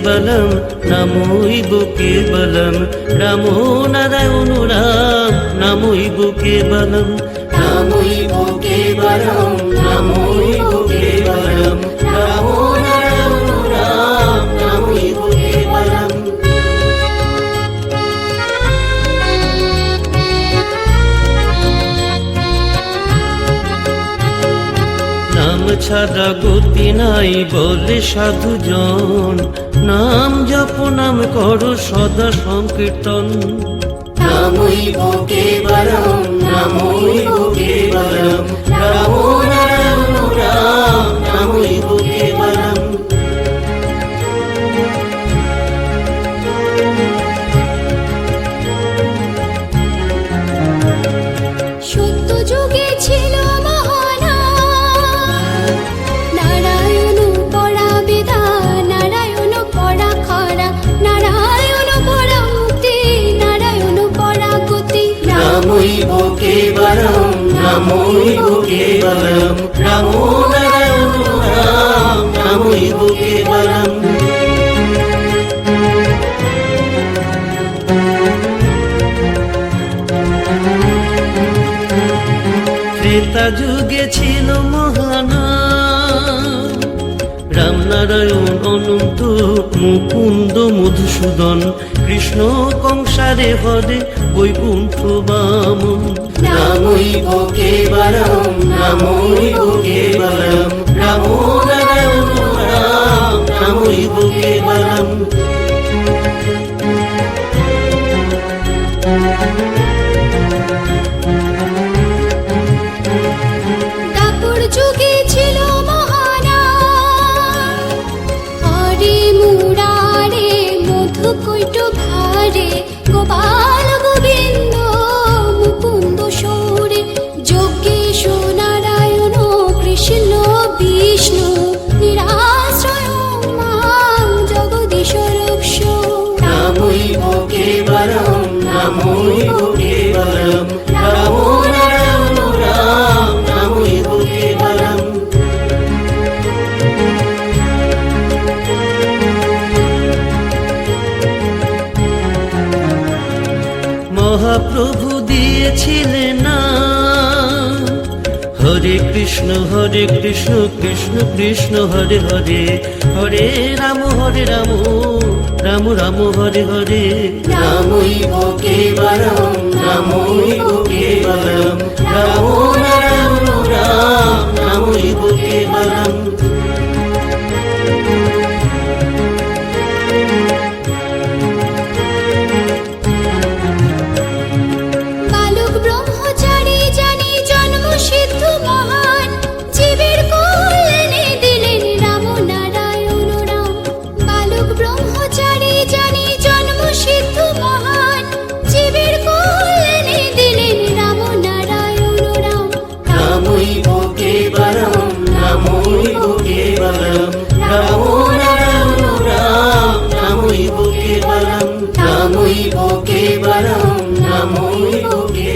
కేవలం నమోయిబు కేవలం నమో నారాయణ రామ్ నమోయిబు కేవలం నమోయిబు కేవలం ছাড়া গতি নাই বলে সাধুজন। নাম জপ, নাম করো, সদা সংকীর্তন। নামই বুকে বরম নামই বুকে বরম রামো নামই বুকে বরম নামই বুকে বরম রামো নারায়ণ অনন্ত মুকুন্দ মধুসূদন কৃষ্ণ কংসারে হরে বৈকুণ্ঠ বামন। নামই বুকে বরম নামই বুকে বরম রামো নারায়ণ রাম নামই বুকে বরম। দাপর যুগে ছিল কৈট ভারে গোপাল গোবিন্দ মুকুন্দ সৌরে। যজ্ঞেশ নারায়ণ কৃষ্ণ, বিষ্ণু, নিরাশ্রয় মা জগদীশ রক্ষ। নামই নামই মহাপ্রভু দিয়েছিলেন না। হরে কৃষ্ণ হরে কৃষ্ণ কৃষ্ণ কৃষ্ণ, হরে হরে। হরে রাম হরে রাম রাম রাম, হরে হরে। রামই রাম রামই কেবলম బలం నమో నమో రామ నమోయి బుకే బలం నమోయి బుకే బలం నమోయి బుకే